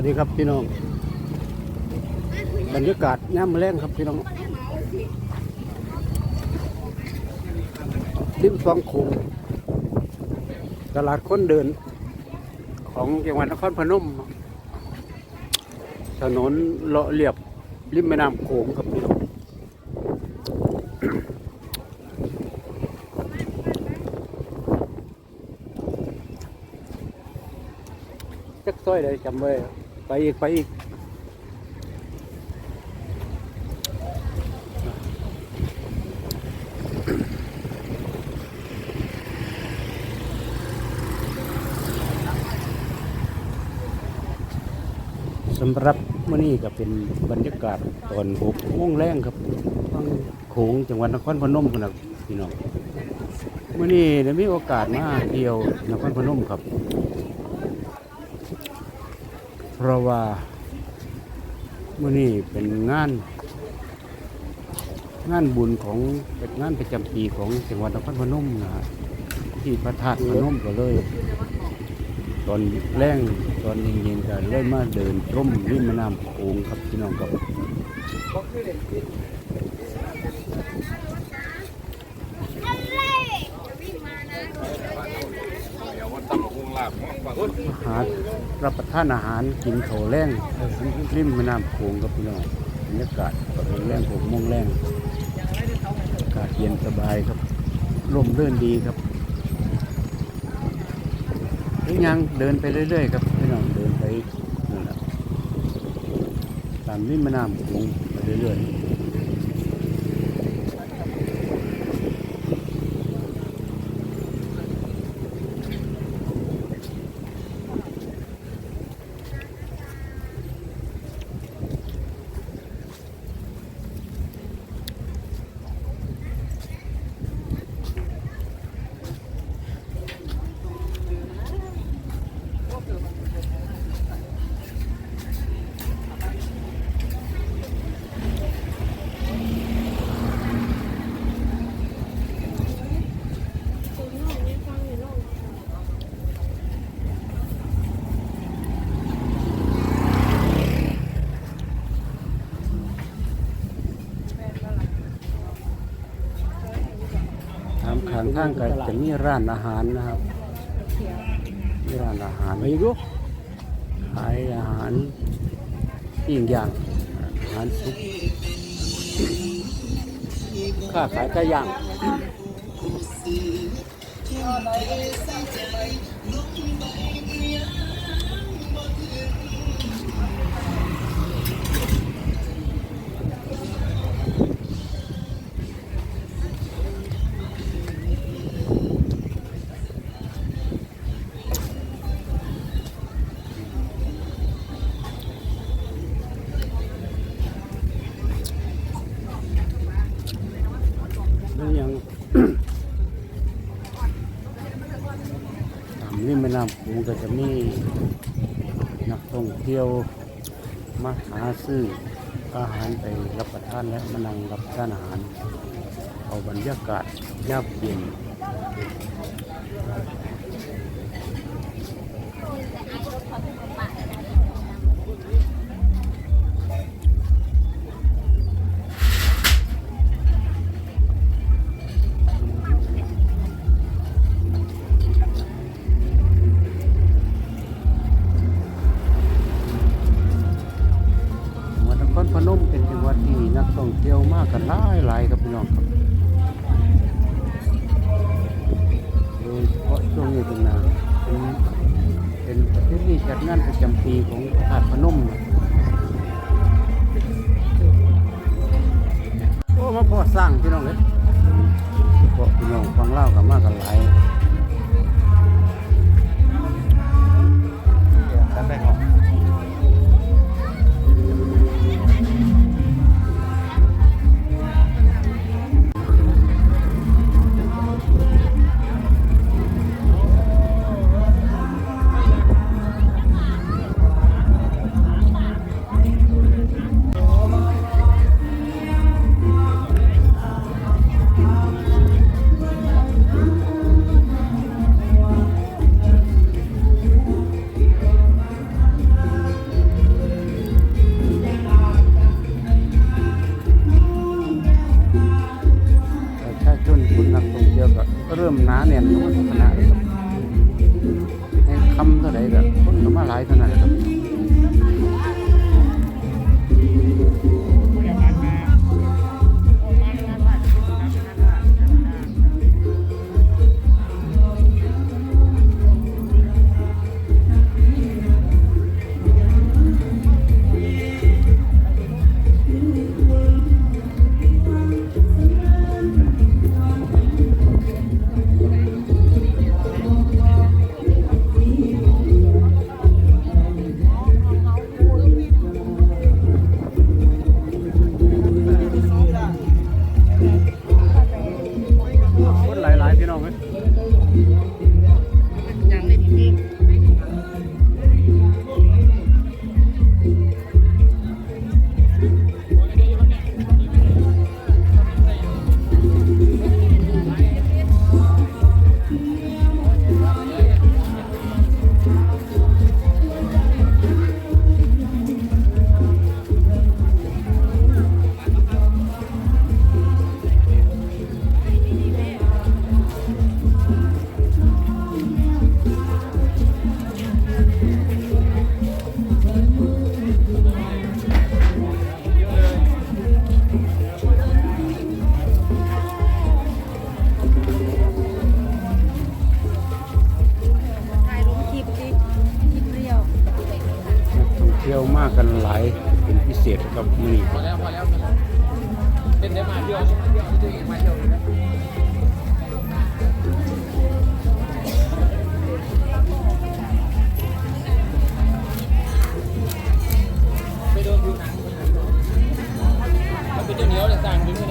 วัสดีครับพี่น้อง บรรยากาศย่ำแรงครับพี่น้องริมสองโขงตลาดคนเดิน ของจังหวัดนครพนม ถนนเลาะเรียบริมแม่น้ำโขงครับพี่น้องจักซอยเลยจำไว้ ไปอีก ไปอีก สำหรับมื่อนี้ก็เป็นบรรยากาศตอนหกโมงแรงครับทางโขงจังหวัดนครพนมครับพี่น้องมื่อนี้ได้มีโอกาสมาเที่ยวนครพนมครับ เพราะว่ามื่อนี้เป็นงาน งานบุญของเป็นงานประจำปีของจังหวัดนครพนมนะฮะที่พระธาตุพนมก็เลย ตอนแรงตอนเย็นๆกันเลยมาเดินชมริมแม่น้ำโขงครับพี่น้องครับ อาหารรับประทานอาหารกินเขาแรงริมแม่น้ำโขงครับพี่น้องบรรยากาศตอนแรงหกโมงแรงอากาศเย็นสบายครับลมเรื่นดีครับหรือยังเดินไปเรื่อยๆครับพี่น้องเดินไปนั่นแหละตามริมแม่น้ำโขงไปเรื่อยๆ ตามข้างทางก็จะมีร้านอาหารนะครับมีร้านอาหารไม่รู้ขายอาหารปิ้งย่างอาหารซุปค้าขายไก่ย่างแล้วยัง ก็จะมีนักท่องเที่ยวมาหาซื้ออาหารไปรับประทานและมานั่งรับประทานอาหาร เอาบรรยากาศยามเย็น จัดงานประจำปีของพระธาตุพนมโอ้มาพอสร้างพี่น้องเลยพาะพี่น้องฟังเล่ากันมากกันหลาย หล กันหลายเป็นพิเศษครับมือนี้พอแล้วพอแล้วเล่นได้มาเที่ยวเที่ยวตัวเองมาเที่ยวเลยนะไปโดนดูหนังมันเป็นเจ้าเหนียวเลยสร้างเ